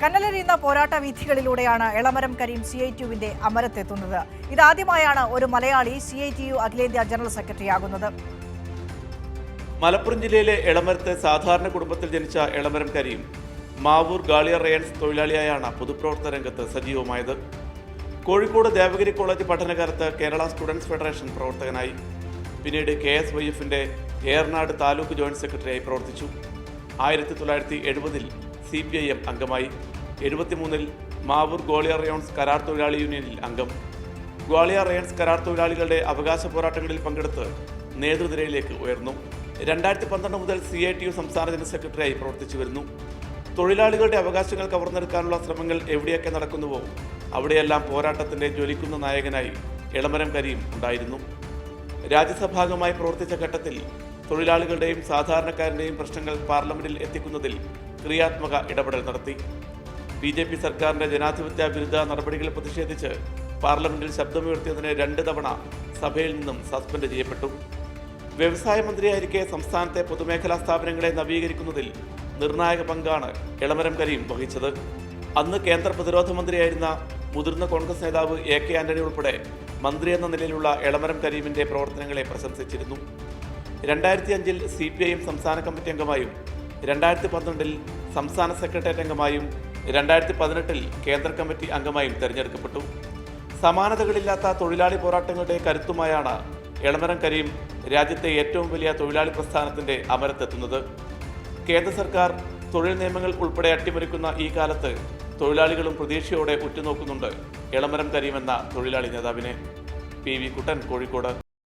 കനലരിയുന്ന പോരാട്ട വീഥികളിലൂടെയാണ് Elamaram Kareem C I ടിയുവിന്റെ അമരത്തെത്തുന്നത്. ഇതാദ്യമായാണ് ഒരു Malayali C I T U അഖിലേന്ത്യാ ജനറൽ സെക്രട്ടറി ആകുന്നത് മലപ്പുറം ജില്ലയിലെ എളമരത്ത് സാധാരണ കുടുംബത്തിൽ ജനിച്ച എളമരം കരീം മാവൂർ ഗാളിയർ റയൻസ് തൊഴിലാളിയായാണ് പൊതുപ്രവർത്തന രംഗത്ത് സജീവമായത്. കോഴിക്കോട് ദേവഗിരി കോളേജ് പഠനകാലത്ത് കേരള സ്റ്റുഡൻസ് ഫെഡറേഷൻ പ്രവർത്തകനായി. പിന്നീട് കെ എസ് വൈ എഫിന്റെ ഏറനാട് താലൂക്ക് ജോയിന്റ് സെക്രട്ടറിയായി പ്രവർത്തിച്ചു. ആയിരത്തി തൊള്ളായിരത്തി എഴുപതിൽ സി പി ഐ എം അംഗമായി. എഴുപത്തിമൂന്നിൽ മാവൂർ ഗോളിയർ റയോൺസ് കരാർ തൊഴിലാളി യൂണിയനിൽ അംഗം. ഗ്വാളിയർ റയൻസ് കരാർ തൊഴിലാളികളുടെ അവകാശ പോരാട്ടങ്ങളിൽ പങ്കെടുത്ത് നേതൃനിരയിലേക്ക് ഉയർന്നു. രണ്ടായിരത്തി പന്ത്രണ്ട് മുതൽ സി ഐ ടി യു സംസ്ഥാന ജനറൽ സെക്രട്ടറിയായി പ്രവർത്തിച്ചു വരുന്നു. തൊഴിലാളികളുടെ അവകാശങ്ങൾ കവർന്നെടുക്കാനുള്ള ശ്രമങ്ങൾ എവിടെയൊക്കെ നടക്കുന്നുവോ അവിടെയെല്ലാം പോരാട്ടത്തിന്റെ ജ്വലിക്കുന്ന നായകനായി ഇളമരം കരീം ഉണ്ടായിരുന്നു. രാജ്യസഭാംഗമായി പ്രവർത്തിച്ച ഘട്ടത്തിൽ തൊഴിലാളികളുടെയും സാധാരണക്കാരുടെയും പ്രശ്നങ്ങൾ പാർലമെന്റിൽ എത്തിക്കുന്നതിൽ ക്രിയാത്മക ഇടപെടൽ നടത്തി. ബി ജെ പി സർക്കാരിന്റെ ജനാധിപത്യ വിരുദ്ധ നടപടികളിൽ പ്രതിഷേധിച്ച് പാർലമെന്റിൽ ശബ്ദമുയർത്തിയതിന് രണ്ട് തവണ സഭയിൽ നിന്നും സസ്പെൻഡ് ചെയ്യപ്പെട്ടു. വ്യവസായ മന്ത്രിയായിരിക്കെ സംസ്ഥാനത്തെ പൊതുമേഖലാ സ്ഥാപനങ്ങളെ നവീകരിക്കുന്നതിൽ നിർണായക പങ്കാണ് എളമരം കരീം വഹിച്ചത്. അന്ന് കേന്ദ്ര പ്രതിരോധ മന്ത്രിയായിരുന്ന മുതിർന്ന കോൺഗ്രസ് നേതാവ് എ കെ ആന്റണി ഉൾപ്പെടെ മന്ത്രി എന്ന നിലയിലുള്ള എളമരം കരീമിന്റെ പ്രവർത്തനങ്ങളെ പ്രശംസിച്ചിരുന്നു. രണ്ടായിരത്തി അഞ്ചിൽ സി പി ഐ എം സംസ്ഥാന കമ്മിറ്റി അംഗമായും രണ്ടായിരത്തി പന്ത്രണ്ടിൽ സംസ്ഥാന സെക്രട്ടേറിയറ്റ് അംഗമായും രണ്ടായിരത്തി പതിനെട്ടിൽ കേന്ദ്ര കമ്മിറ്റി അംഗമായും തെരഞ്ഞെടുക്കപ്പെട്ടു. സമാനതകളില്ലാത്ത തൊഴിലാളി പോരാട്ടങ്ങളുടെ കരുത്തുമായാണ് എളമരം കരീം രാജ്യത്തെ ഏറ്റവും വലിയ തൊഴിലാളി പ്രസ്ഥാനത്തിന്റെ അമരത്തെത്തുന്നത്. കേന്ദ്ര സർക്കാർ തൊഴിൽ നിയമങ്ങൾ ഉൾപ്പെടെ അട്ടിമറിക്കുന്ന ഈ കാലത്ത് തൊഴിലാളികളും പ്രതീക്ഷയോടെ ഉറ്റുനോക്കുന്നുണ്ട് എളമരം കരീം എന്ന തൊഴിലാളി നേതാവിനെ. P V Kuttan Kozhikode.